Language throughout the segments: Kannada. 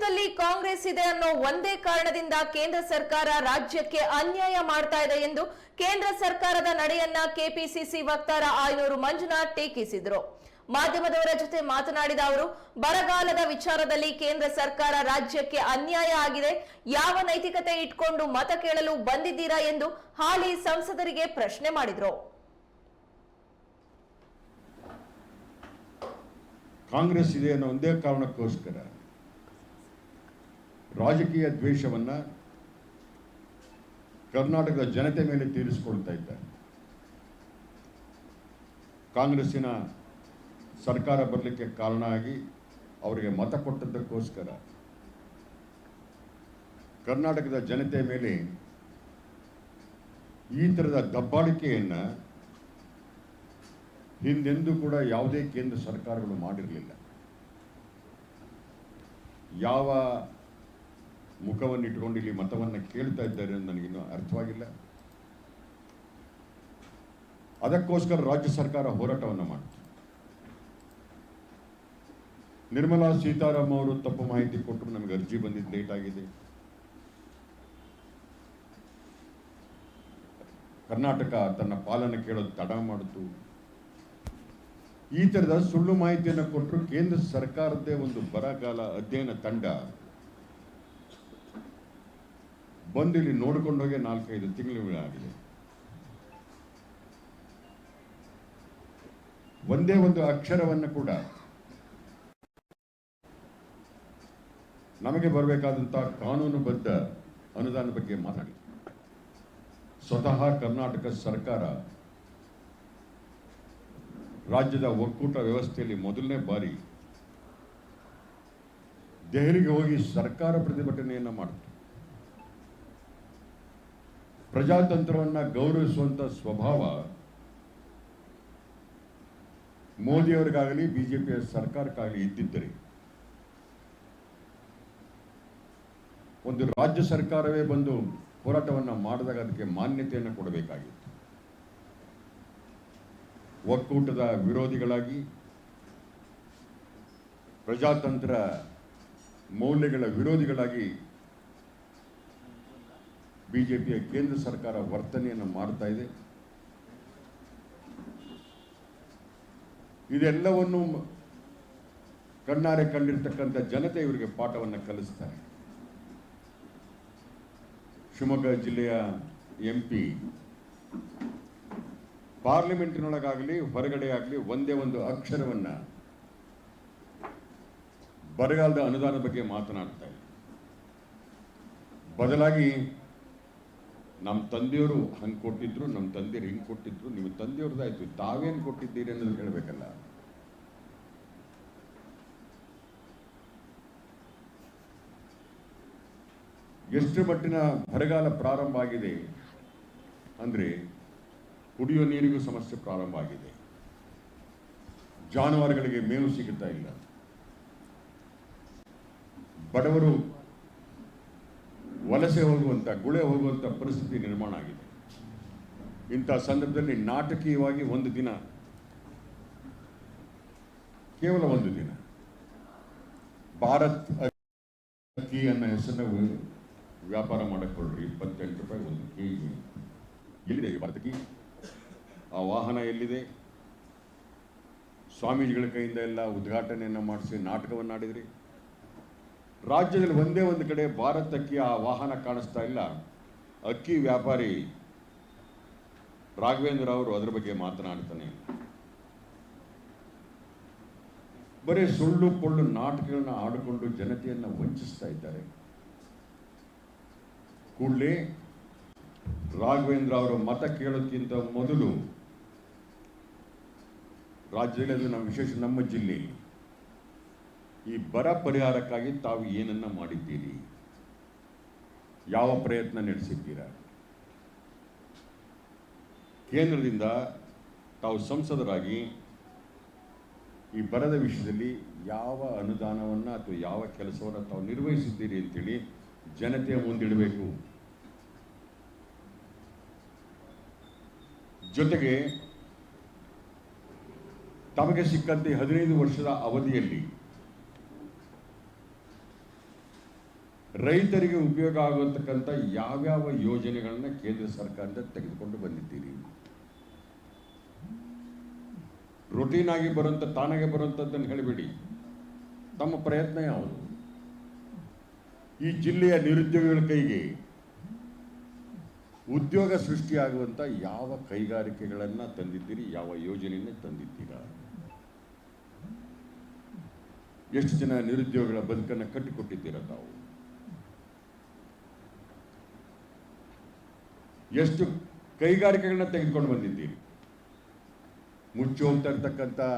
ರಾಜ್ಯದಲ್ಲಿ ಕಾಂಗ್ರೆಸ್ ಇದೆ ಅನ್ನೋ ಒಂದೇ ಕಾರಣದಿಂದ ಕೇಂದ್ರ ಸರ್ಕಾರ ರಾಜ್ಯಕ್ಕೆ ಅನ್ಯಾಯ ಮಾಡ್ತಾ ಇದೆ ಎಂದು ಕೇಂದ್ರ ಸರ್ಕಾರದ ನಡೆಯನ್ನ ಕೆಪಿಸಿಸಿ ವಕ್ತಾರ ಆಯನೂರು ಮಂಜುನಾಥ್ ಟೀಕಿಸಿದರು. ಮಾಧ್ಯಮದವರ ಜೊತೆ ಮಾತನಾಡಿದ ಅವರು, ಬರಗಾಲದ ವಿಚಾರದಲ್ಲಿ ಕೇಂದ್ರ ಸರ್ಕಾರ ರಾಜ್ಯಕ್ಕೆ ಅನ್ಯಾಯ ಆಗಿದೆ. ಯಾವ ನೈತಿಕತೆ ಇಟ್ಕೊಂಡು ಮತ ಕೇಳಲು ಬಂದಿದ್ದೀರಾ ಎಂದು ಹಾಲಿ ಸಂಸದರಿಗೆ ಪ್ರಶ್ನೆ ಮಾಡಿದರು. ಕಾಂಗ್ರೆಸ್ ಇದೆ ಅನ್ನೋ ಒಂದೇ ಕಾರಣಕ್ಕೋಸ್ಕರ ರಾಜಕೀಯ ದ್ವೇಷವನ್ನು ಕರ್ನಾಟಕದ ಜನತೆ ಮೇಲೆ ತೀರಿಸಿಕೊಳ್ತಾ ಇದ್ದಾರೆ. ಕಾಂಗ್ರೆಸ್ಸಿನ ಸರ್ಕಾರ ಬರಲಿಕ್ಕೆ ಕಾರಣ ಆಗಿ ಅವರಿಗೆ ಮತ ಕೊಟ್ಟದ್ದಕ್ಕೋಸ್ಕರ ಕರ್ನಾಟಕದ ಜನತೆ ಮೇಲೆ ಈ ಥರದ ದಬ್ಬಾಳಿಕೆಯನ್ನ ಹಿಂದೆಂದೂ ಕೂಡ ಯಾವುದೇ ಕೇಂದ್ರ ಸರ್ಕಾರಗಳು ಮಾಡಿರಲಿಲ್ಲ. ಯಾವ ಮುಖವನ್ನು ಇಟ್ಕೊಂಡು ಇಲ್ಲಿ ಮತವನ್ನು ಕೇಳ್ತಾ ಇದ್ದಾರೆ ಅಂತ ನನಗಿನ್ನೂ ಅರ್ಥವಾಗಿಲ್ಲ. ಅದಕ್ಕೋಸ್ಕರ ರಾಜ್ಯ ಸರ್ಕಾರ ಹೋರಾಟವನ್ನು ಮಾಡ್ತು ನಿರ್ಮಲಾ ಸೀತಾರಾಮ್ ಅವರು ತಪ್ಪು ಮಾಹಿತಿ ಕೊಟ್ಟರು, ನಮಗೆ ಅರ್ಜಿ ಬಂದಿದ್ದು ಲೇಟ್ ಆಗಿದೆ. ಕರ್ನಾಟಕ ತನ್ನ ಪಾಲನೆ ಕೇಳೋದು ತಡ ಮಾಡಿತು. ಈ ಥರದ ಸುಳ್ಳು ಮಾಹಿತಿಯನ್ನು ಕೊಟ್ಟರು ಕೇಂದ್ರ ಸರ್ಕಾರದ್ದೇ ಒಂದು ಬರಗಾಲ ಅಧ್ಯಯನ ತಂಡ ಬಂದು ಇಲ್ಲಿ ನೋಡ್ಕೊಂಡು ಹೋಗಿ ನಾಲ್ಕೈದು ತಿಂಗಳು ಆಗಿದೆ. ಒಂದೇ ಒಂದು ಅಕ್ಷರವನ್ನು ಕೂಡ ನಮಗೆ ಬರಬೇಕಾದಂತಹ ಕಾನೂನುಬದ್ಧ ಅನುದಾನ ಬಗ್ಗೆ ಮಾತಾಡಿ. ಸ್ವತಃ ಕರ್ನಾಟಕ ಸರ್ಕಾರ ರಾಜ್ಯದ ಒಕ್ಕೂಟ ವ್ಯವಸ್ಥೆಯಲ್ಲಿ ಮೊದಲನೇ ಬಾರಿ ದೆಹಲಿಗೆ ಹೋಗಿ ಸರ್ಕಾರ ಪ್ರತಿಭಟನೆಯನ್ನ ಮಾಡಿತು. ಪ್ರಜಾತಂತ್ರವನ್ನ ಗೌರವಿಸುವಂತ ಸ್ವಭಾವ ಮೋದಿಯವರಿಗಾಗಲಿ, ಬಿಜೆಪಿಯ ಸರ್ಕಾರಕ್ಕಾಗಲಿ ಇದ್ದಿದ್ದರೆ, ಒಂದು ರಾಜ್ಯ ಸರ್ಕಾರವೇ ಬಂದು ಹೋರಾಟವನ್ನು ಮಾಡಿದಾಗ ಅದಕ್ಕೆ ಮಾನ್ಯತೆಯನ್ನು ಕೊಡಬೇಕಾಗಿತ್ತು. ಒಕ್ಕೂಟದ ವಿರೋಧಿಗಳಾಗಿ, ಪ್ರಜಾತಂತ್ರ ಮೌಲ್ಯಗಳ ವಿರೋಧಿಗಳಾಗಿ ಬಿಜೆಪಿಯ ಕೇಂದ್ರ ಸರ್ಕಾರ ವರ್ತನೆಯನ್ನು ಮಾಡ್ತಾ ಇದೆ. ಇದೆಲ್ಲವನ್ನು ಕಣ್ಣಾರೆ ಕಂಡಿರ್ತಕ್ಕಂಥ ಜನತೆ ಇವರಿಗೆ ಪಾಠವನ್ನು ಕಲಿಸ್ತಾರೆ. ಶಿವಮೊಗ್ಗ ಜಿಲ್ಲೆಯ ಎಂ ಪಿ ಪಾರ್ಲಿಮೆಂಟಿನೊಳಗಾಗಲಿ ಹೊರಗಡೆ ಆಗಲಿ ಒಂದೇ ಒಂದು ಅಕ್ಷರವನ್ನ ಬರಗಾಲದ ಅನುದಾನ ಬಗ್ಗೆ ಮಾತನಾಡ್ತಾ ಇದೆ ಬದಲಾಗಿ ನಮ್ಮ ತಂದೆಯವರು ಹಂಗೆ ಕೊಟ್ಟಿದ್ರು ನಮ್ಮ ತಂದೆಯರು ಹಿಂಗೆ ಕೊಟ್ಟಿದ್ರು, ನಿಮ್ಮ ತಂದೆಯವ್ರದ್ದಾಯ್ತು, ತಾವೇನು ಕೊಟ್ಟಿದ್ದೀರಿ ಅನ್ನೋದು ಹೇಳಬೇಕಲ್ಲ. ಎಷ್ಟು ಮಟ್ಟಿನ ಬರಗಾಲ ಪ್ರಾರಂಭ ಆಗಿದೆ ಅಂದರೆ ಕುಡಿಯೋ ನೀರಿಗೂ ಸಮಸ್ಯೆ ಪ್ರಾರಂಭ ಆಗಿದೆ. ಜಾನುವಾರುಗಳಿಗೆ ಮೇವು ಸಿಗುತ್ತಾ ಇಲ್ಲ. ಬಡವರು ವಲಸೆ ಹೋಗುವಂಥ ಗುಳೆ ಹೋಗುವಂಥ ಪರಿಸ್ಥಿತಿ ನಿರ್ಮಾಣ ಆಗಿದೆ. ಇಂಥ ಸಂದರ್ಭದಲ್ಲಿ ನಾಟಕೀಯವಾಗಿ ಒಂದು ದಿನ, ಕೇವಲ ಒಂದು ದಿನ. ಭಾರತ್ ಅಕ್ಕಿ ಅನ್ನೋ ಹೆಸರನ್ನ ವ್ಯಾಪಾರ ಮಾಡಿಕೊಳ್ಳ್ರಿ, ಇಪ್ಪತ್ತೆಂಟು ರೂಪಾಯಿ ಒಂದು ಕೆ ಜಿ ಎಲ್ಲಿದೆ ಭಾರತ್ ಆ ವಾಹನ ಎಲ್ಲಿದೆ? ಸ್ವಾಮೀಜಿಗಳ ಕೈಯಿಂದ ಎಲ್ಲ ಉದ್ಘಾಟನೆಯನ್ನು ಮಾಡಿಸಿ ನಾಟಕವನ್ನು ಆಡಿದ್ರಿ ರಾಜ್ಯದಲ್ಲಿ ಒಂದೇ ಒಂದು ಕಡೆ ಭಾರತ್ ಅಕ್ಕಿ ಆ ವಾಹನ ಕಾಣಿಸ್ತಾ ಇಲ್ಲ. ಅಕ್ಕಿ ವ್ಯಾಪಾರಿ ರಾಘವೇಂದ್ರ ಅವರು ಅದರ ಬಗ್ಗೆ ಮಾತನಾಡ್ತಾನೆ. ಬರೀ ಸುಳ್ಳು ಪೊಳ್ಳು ನಾಟಕಗಳನ್ನ ಆಡಿಕೊಂಡು ಜನತೆಯನ್ನು ವಂಚಿಸ್ತಾ ಇದ್ದಾರೆ. ಕೂಡಲೇ ರಾಘವೇಂದ್ರ ಅವರು ಮತ ಕೇಳೋಕ್ಕಿಂತ ಮೊದಲು ರಾಜ್ಯದಲ್ಲಿ ನಮ್ಮ ವಿಶೇಷ ನಮ್ಮ ಜಿಲ್ಲೆಯಲ್ಲಿ ಈ ಬರ ಪರಿಹಾರಕ್ಕಾಗಿ ತಾವು ಏನನ್ನ ಮಾಡಿದ್ದೀರಿ? ಯಾವ ಪ್ರಯತ್ನ ನಡೆಸಿದ್ದೀರಾ? ಕೇಂದ್ರದಿಂದ ತಾವು ಸಂಸದರಾಗಿ ಈ ಬರದ ವಿಷಯದಲ್ಲಿ ಯಾವ ಅನುದಾನವನ್ನು ಅಥವಾ ಯಾವ ಕೆಲಸವನ್ನು ತಾವು ನಿರ್ವಹಿಸಿದ್ದೀರಿ ಅಂತೇಳಿ ಜನತೆ ಮುಂದಿಡಬೇಕು. ಜೊತೆಗೆ ತಮಗೆ ಸಿಕ್ಕಂತೆ ಹದಿನೈದು ವರ್ಷದ ಅವಧಿಯಲ್ಲಿ ರೈತರಿಗೆ ಉಪಯೋಗ ಆಗತಕ್ಕಂಥ ಯಾವ್ಯಾವ ಯೋಜನೆಗಳನ್ನು ಕೇಂದ್ರ ಸರ್ಕಾರದಿಂದ ತೆಗೆದುಕೊಂಡು ಬಂದಿದ್ದೀರಿ? ರೊಟೀನ್ ಆಗಿ ಬರುವಂಥ ತಾನಾಗೆ ಬರುವಂಥದ್ದನ್ನು ಹೇಳಿಬಿಡಿ. ತಮ್ಮ ಪ್ರಯತ್ನ ಯಾವುದು? ಈ ಜಿಲ್ಲೆಯ ನಿರುದ್ಯೋಗಿಗಳ ಕೈಗೆ ಉದ್ಯೋಗ ಸೃಷ್ಟಿಯಾಗುವಂಥ ಯಾವ ಕೈಗಾರಿಕೆಗಳನ್ನು ತಂದಿದ್ದೀರಿ? ಯಾವ ಯೋಜನೆಯನ್ನು ತಂದಿದ್ದೀರಾ? ಎಷ್ಟು ಜನ ನಿರುದ್ಯೋಗಿಗಳ ಬದುಕನ್ನು ಕಟ್ಟಿಕೊಟ್ಟಿದ್ದೀರಾ ತಾವು? ಎಷ್ಟು ಕೈಗಾರಿಕೆಗಳನ್ನ ತೆಗೆದುಕೊಂಡು ಬಂದಿದ್ದೀರಿ? ಮುಚ್ಚಿ ಹೋಗ್ತಾ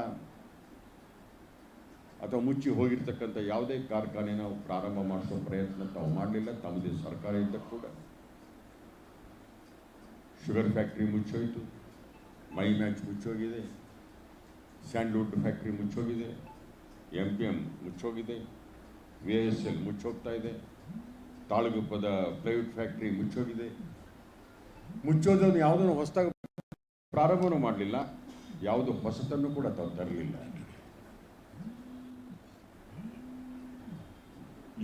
ಅಥವಾ ಮುಚ್ಚಿ ಹೋಗಿರ್ತಕ್ಕಂಥ ಯಾವುದೇ ಕಾರ್ಖಾನೆ ನಾವು ಪ್ರಾರಂಭ ಮಾಡಿಸೋ ಪ್ರಯತ್ನ ತಾವು ಮಾಡಲಿಲ್ಲ. ತಮ್ಮದೇ ಸರ್ಕಾರ ಇದ್ದ ಕೂಡ ಶುಗರ್ ಫ್ಯಾಕ್ಟ್ರಿ ಮುಚ್ಚೋಯ್ತು. ಮೈ ಮ್ಯಾಚ್ ಮುಚ್ಚೋಗಿದೆ. ಸ್ಯಾಂಡ್ಲ್ವುಡ್ ಫ್ಯಾಕ್ಟ್ರಿ ಮುಚ್ಚೋಗಿದೆ. ಎಂ ಪಿ ಎಂ ಮುಚ್ಚೋಗಿದೆ. ವಿ ಎಸ್ ಎಲ್ ಮುಚ್ಚೋಗ್ತಾ ಇದೆ. ತಾಳಗುಪ್ಪದ ಪ್ರೈವೇಟ್ ಫ್ಯಾಕ್ಟ್ರಿ ಮುಚ್ಚೋಗಿದೆ. ಮುಚ್ಚೋದನ್ನು ಯಾವುದನ್ನು ಹೊಸದಾಗಿ ಪ್ರಾರಂಭನೂ ಮಾಡಲಿಲ್ಲ, ಯಾವುದು ಹೊಸತನ್ನು ಕೂಡ ತಾವು ತರಲಿಲ್ಲ.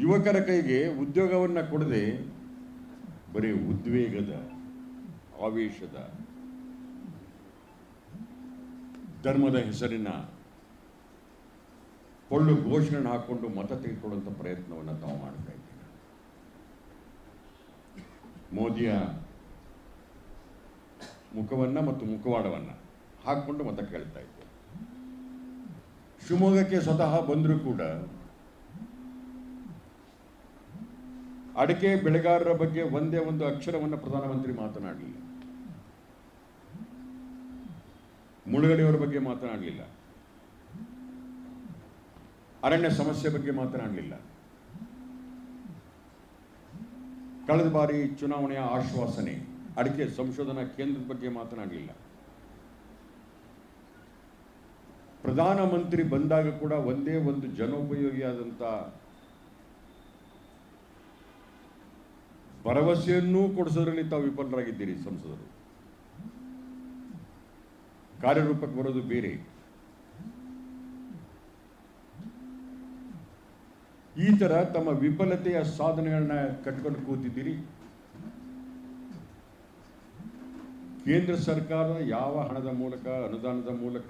ಯುವಕರ ಕೈಗೆ ಉದ್ಯೋಗವನ್ನು ಕೊಡದೆ ಬರೀ ಉದ್ವೇಗದ, ಆವೇಶದ, ಧರ್ಮದ ಹೆಸರಿನ ಕೊಳ್ಳು ಘೋಷಣೆ ಹಾಕೊಂಡು ಮತ ತೆಗೆದುಕೊಳ್ಳುವಂಥ ಪ್ರಯತ್ನವನ್ನು ತಾವು ಮಾಡ್ತಾ ಇದ್ದೀವಿ. ಮೋದಿಯ ಮುಖವನ್ನ ಮತ್ತು ಮುಖವಾಡವನ್ನ ಹಾಕ್ಕೊಂಡು ಮತ ಕೇಳ್ತಾ ಇದ್ದೆ. ಶಿವಮೊಗ್ಗಕ್ಕೆ ಸ್ವತಃ ಬಂದರೂ ಕೂಡ ಅಡಿಕೆ ಬೆಳೆಗಾರರ ಬಗ್ಗೆ ಒಂದೇ ಒಂದು ಅಕ್ಷರವನ್ನು ಪ್ರಧಾನಮಂತ್ರಿ ಮಾತನಾಡಲಿಲ್ಲ. ಮುಳುಗಡೆಯವರ ಬಗ್ಗೆ ಮಾತನಾಡಲಿಲ್ಲ. ಅರಣ್ಯ ಸಮಸ್ಯೆ ಬಗ್ಗೆ ಮಾತನಾಡಲಿಲ್ಲ. ಕಳೆದ ಬಾರಿ ಚುನಾವಣೆಯ ಆಶ್ವಾಸನೆ ಅಡಿಕೆ ಸಂಶೋಧನಾ ಕೇಂದ್ರದ ಬಗ್ಗೆ ಮಾತನಾಡಲಿಲ್ಲ. ಪ್ರಧಾನಮಂತ್ರಿ ಬಂದಾಗ ಕೂಡ ಒಂದೇ ಒಂದು ಜನೋಪಯೋಗಿಯಾದಂಥ ಭರವಸೆಯನ್ನೂ ಕೊಡಿಸೋದ್ರಲ್ಲಿ ತಾವು ವಿಫಲರಾಗಿದ್ದೀರಿ ಸಂಸದರು. ಕಾರ್ಯರೂಪಕ್ಕೆ ಬರೋದು ಬೇರೆ. ಈ ತರ ತಮ್ಮ ವಿಫಲತೆಯ ಸಾಧನೆಗಳನ್ನ ಕಟ್ಕೊಂಡು ಕೂತಿದ್ದೀರಿ. ಕೇಂದ್ರ ಸರ್ಕಾರ ಯಾವ ಹಣದ ಮೂಲಕ, ಅನುದಾನದ ಮೂಲಕ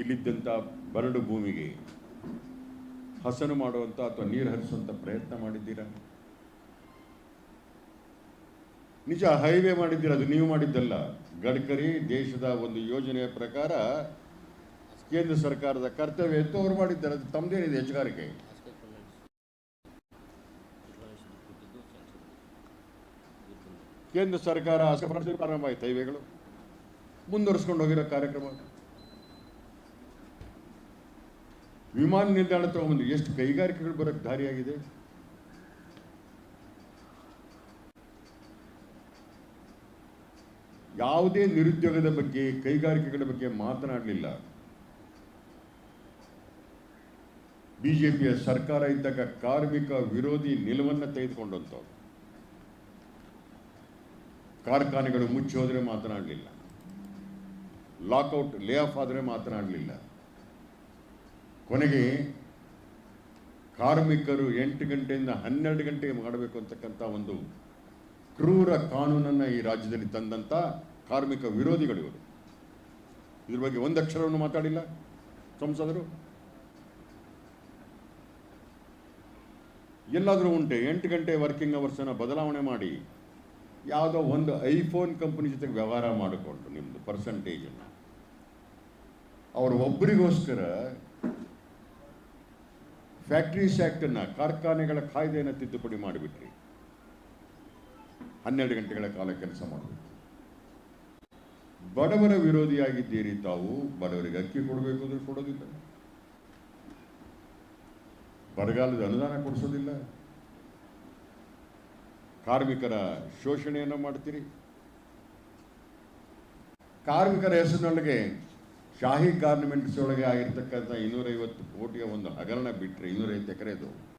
ಇಲ್ಲಿದ್ದಂಥ ಬರಡು ಭೂಮಿಗೆ ಹಸನು ಮಾಡುವಂಥ ಅಥವಾ ನೀರು ಹರಿಸುವಂಥ ಪ್ರಯತ್ನ ಮಾಡಿದ್ದೀರಾ? ನಿಜ ಹೈವೇ ಮಾಡಿದ್ದೀರ? ಅದು ನೀವು ಮಾಡಿದ್ದಲ್ಲ. ಗಡ್ಕರಿ ದೇಶದ ಒಂದು ಯೋಜನೆಯ ಪ್ರಕಾರ ಕೇಂದ್ರ ಸರ್ಕಾರದ ಕರ್ತವ್ಯ ಇತ್ತು, ಅವರು ಮಾಡಿದ್ದಾರೆ. ಅದು ತಮ್ಮದೇನಿದೆ ಹೆಚ್ಚುಗಾರಿಕೆ ಕೇಂದ್ರ ಸರ್ಕಾರ ಪ್ರಾರಂಭ ಆಯ್ತು ಹೈವೇಗಳು ಮುಂದುವರಿಸ್ಕೊಂಡು ಹೋಗಿರೋ ಕಾರ್ಯಕ್ರಮ. ವಿಮಾನ ನಿಲ್ದಾಣ ತಗೊಂಡು ಎಷ್ಟು ಕೈಗಾರಿಕೆಗಳು ಬರೋಕ್ಕೆ ದಾರಿಯಾಗಿದೆ? ಯಾವುದೇ ನಿರುದ್ಯೋಗದ ಬಗ್ಗೆ, ಕೈಗಾರಿಕೆಗಳ ಬಗ್ಗೆ ಮಾತನಾಡಲಿಲ್ಲ. ಬಿಜೆಪಿಯ ಸರ್ಕಾರ ಇದ್ದಾಗ ಕಾರ್ಮಿಕ ವಿರೋಧಿ ನಿಲುವನ್ನು ತೆಗೆದುಕೊಂಡಂಥವ್ರು ಕಾರ್ಖಾನೆಗಳು ಮುಚ್ಚಿ ಹೋದರೆ ಮಾತನಾಡಲಿಲ್ಲ ಲಾಕೌಟ್ ಲೇ ಆಫ್ ಆದರೆ ಮಾತನಾಡಲಿಲ್ಲ ಕೊನೆಗೆ ಕಾರ್ಮಿಕರು ಎಂಟು ಗಂಟೆಯಿಂದ ಹನ್ನೆರಡು ಗಂಟೆಗೆ ಮಾಡಬೇಕು ಅಂತಕ್ಕಂಥ ಒಂದು ಕ್ರೂರ ಕಾನೂನನ್ನು ಈ ರಾಜ್ಯದಲ್ಲಿ ತಂದಂಥ ಕಾರ್ಮಿಕ ವಿರೋಧಿಗಳು ಇವರು. ಇದ್ರ ಬಗ್ಗೆ ಒಂದು ಅಕ್ಷರವನ್ನು ಮಾತಾಡಿಲ್ಲ ಸಂಸದರು. ಎಲ್ಲಾದರೂ ಉಂಟೆ, ಎಂಟು ಗಂಟೆ ವರ್ಕಿಂಗ್ ಅವರ್ಸನ್ನು ಬದಲಾವಣೆ ಮಾಡಿ. ಯಾವುದೋ ಒಂದು ಐಫೋನ್ ಕಂಪನಿ ಜೊತೆಗೆ ವ್ಯವಹಾರ ಮಾಡಿಕೊಂಡು ನಿಮ್ಮದು ಪರ್ಸಂಟೇಜನ್ನು ಅವರು ಒಬ್ಬರಿಗೋಸ್ಕರ ಫ್ಯಾಕ್ಟ್ರೀಸ್ ಆ್ಯಕ್ಟನ್ನು ಕಾರ್ಖಾನೆಗಳ ಕಾಯ್ದೆಯನ್ನು ತಿದ್ದುಪಡಿ ಮಾಡಿಬಿಟ್ರಿ. ಹನ್ನೆರಡು ಗಂಟೆಗಳ ಕಾಲ ಕೆಲಸ ಮಾಡಬೇಕು. ಬಡವರ ವಿರೋಧಿಯಾಗಿದ್ದೀರಿ ತಾವು, ಬಡವರಿಗೆ ಅಕ್ಕಿ ಕೊಡಬೇಕು ಅಂದ್ರೆ ಕೊಡೋದಿಲ್ಲ. ಬರಗಾಲದ ಅನುದಾನ ಕೊಡಿಸೋದಿಲ್ಲ. ಕಾರ್ಮಿಕರ ಶೋಷಣೆಯನ್ನು ಮಾಡ್ತೀರಿ? ಕಾರ್ಮಿಕರ ಹೆಸರಿನೊಳಗೆ ಶಾಹಿ ಗಾರ್ಮೆಂಟ್ಸ್ ಒಳಗೆ ಆಗಿರ್ತಕ್ಕಂಥ ಇನ್ನೂರೈವತ್ತು ಕೋಟಿಯ ಒಂದು ಹಗರಣ ಬಿಟ್ಟರೆ ಇನ್ನೂರೈವತ್ತು ಎಕರೆದು